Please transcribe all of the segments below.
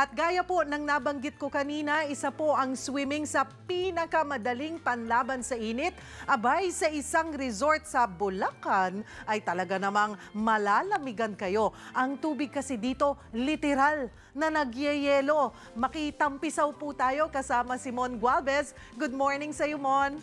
At gaya po ng nabanggit ko kanina, isa po ang swimming sa pinakamadaling panlaban sa init. Abay, sa isang resort sa Bulacan ay talaga namang malalamigan kayo. Ang tubig kasi dito, literal na nagyeyelo. Makitampisaw po tayo kasama si Mon Gualvez. Good morning sa iyo, Mon.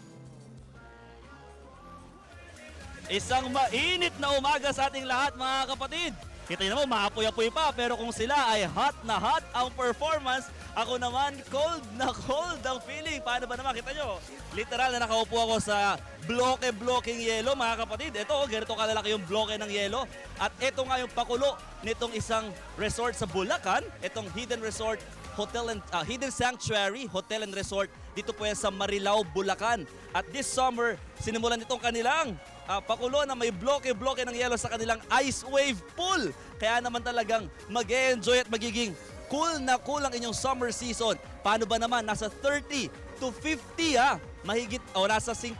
Isang mainit na umaga sa ating lahat mga kapatid. Kita naman, maapoy-apoy pa, pero kung sila ay hot na hot ang performance, ako naman cold na cold ang feeling. Paano ba naman? Kita nyo, literal na nakaupo ako sa bloke-blokeng yelo mga kapatid. Ito, ganito kalalaki yung bloke ng yelo. At ito nga yung pakulo nitong isang resort sa Bulacan, itong hidden resort Hotel and ah, Hidden Sanctuary Hotel and Resort dito po yan sa Marilao, Bulacan. At this summer, sinimulan itong kanilang ah, pakulo na may bloke-bloke ng yelo sa kanilang ice wave pool. Kaya naman talagang mag enjoy at magiging cool na cool ang inyong summer season. Paano ba naman? Nasa 30 to 50 ha. Mahigit o nasa 50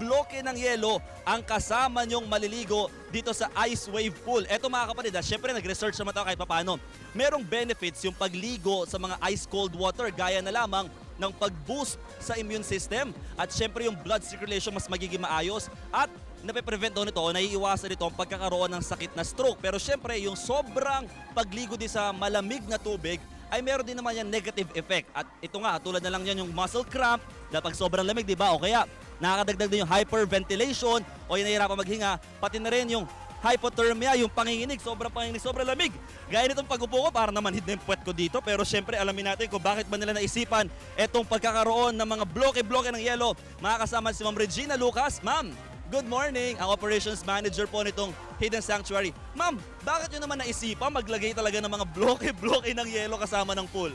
bloke ng yelo ang kasama nyong maliligo dito sa ice wave pool. Eto mga kapatid, ha, syempre nag-research naman tayo kahit paano. Merong benefits yung pagligo sa mga ice cold water gaya na lamang ng pag-boost sa immune system at syempre yung blood circulation mas magiging maayos at nape-prevent daw nito o naiiwasan nito ang pagkakaroon ng sakit na stroke. Pero syempre yung sobrang pagligo din sa malamig na tubig ay meron din naman yan negative effect. At ito nga, tulad na lang yan yung muscle cramp, dahil pag sobrang lamig, di ba? O kaya, nakakadagdag din yung hyperventilation o yung nahihirapan maghinga, pati na rin yung hypothermia, yung panginginig, sobrang panginginig, sobrang lamig. Gaya nitong pag-upo ko, para naman hid na yung puwet ko dito. Pero syempre, alamin natin kung bakit ba nila naisipan etong pagkakaroon ng mga bloke-bloke ng yelo. Makakasama si Ma'am Regina Lucas. Ma'am, good morning. Ang operations manager po nitong Hidden Sanctuary. Ma'am, bakit nyo naman naisipan maglagay talaga ng mga bloke-bloke ng yelo kasama ng pool?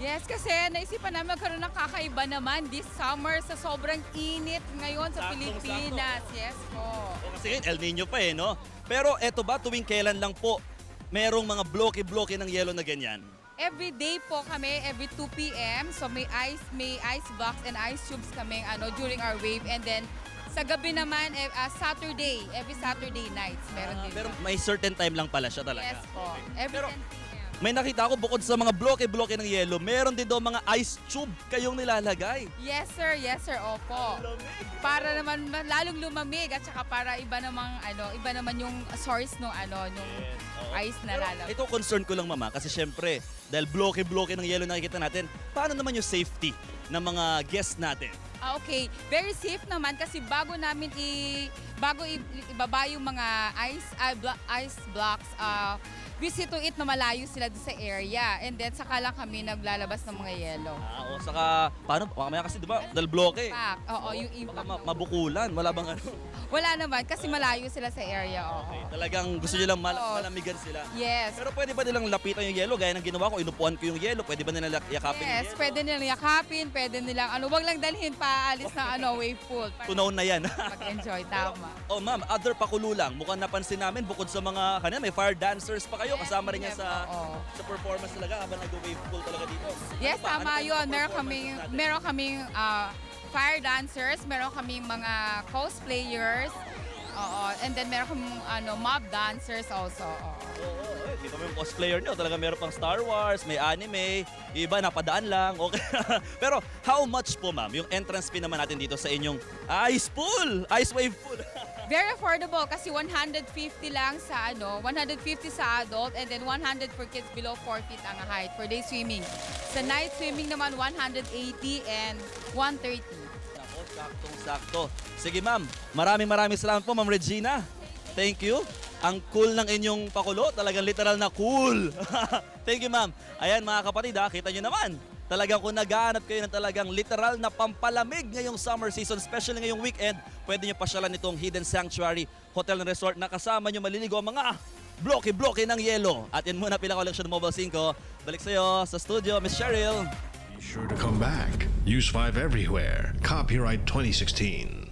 Yes, kasi naisipan namin magkaroon ng kakaiba naman this summer sa sobrang init ngayon sa. Pilipinas. Yes po. O kasi ngayon, El Nino pa eh, no? Pero eto ba, tuwing kailan lang po merong mga bloke-bloke ng yelo na ganyan? Every day po kami, every 2 p.m. So may ice, may ice box and ice tubes kami ano, during our wave. And then sa gabi naman, eh, ah, Saturday, every Saturday nights, meron Ah, din. pero may certain time lang pala siya talaga. Yes po. Every Pero- 10 p.m. May nakita ako bukod sa mga bloke-bloke ng yelo, meron din daw mga ice tube kayong nilalagay. Yes sir, yes sir, opo. Para naman ma- lalong lumamig at saka para iba namang ano, iba naman yung source ng ano, yung ice na lalabas. Ito concern ko lang mama kasi syempre dahil bloke-bloke ng yelo nakikita natin, paano naman yung safety ng mga guests natin? Ah, okay. Very safe naman kasi bago namin i bago i, ibaba yung mga ice ah, blo- ice blocks, ah see to it na malayo sila doon sa area. And then saka lang kami naglalabas ng mga yellow. Ah, o saka paano mamaya kasi 'di ba dahil bloke. Impact. Oo, yung Baka impact. ma- mabukulan, wala bang ano? Wala naman kasi malayo sila sa area. Oo. Talagang gusto niyo lang mal- Oo. malamigan sila. Yes. Pero pwede ba nilang lapitan yung yelo gaya ng ginawa ko, inupuan ko yung yelo, pwede ba nilang yakapin Yes, yung yelo? pwede nilang yakapin, pwede nilang ano, wag lang dalhin pa alis na ano, wave pool. Para Tunaw na yan. mag-enjoy, tama. oh ma'am, other pakulo lang. Mukhang napansin namin bukod sa mga kanina may fire dancers pa kayo. Kasama rin yes, sa oo. sa performance talaga habang nag-wave pool talaga dito. Yes, Ano pa? Ano tama pa yung yun. Meron kaming, natin? meron kaming ah, fire dancers, meron kaming mga cosplayers, oo, and then meron kaming ano, mob dancers also. oo. Oo, oo, eh, cosplayer nyo. Talaga meron pang Star Wars, may anime, yung iba napadaan lang. Okay. Pero how much po ma'am yung entrance fee naman natin dito sa inyong ice pool, ice wave pool? Very affordable kasi 150 lang sa ano, 150 sa adult and then 100 for kids below 4 feet ang height for day swimming. Sa night swimming naman 180 and 130. Nako, saktong-sakto. Sige ma'am, maraming maraming salamat po ma'am Regina. Thank you. Ang cool ng inyong pakulo, talagang literal na cool. Thank you ma'am. Ayan mga kapatid ha, kita nyo naman. Talagang kung naghahanap kayo ng talagang literal na pampalamig ngayong summer season, especially ngayong weekend, pwede nyo pasyalan itong Hidden Sanctuary Hotel and Resort na kasama nyo maliligo ang mga bloke-bloke ng yelo. At yan muna pila collection Mobile 5. Balik sa'yo sa studio, Miss Cheryl. Be sure to come back. Use 5 everywhere. Copyright 2016.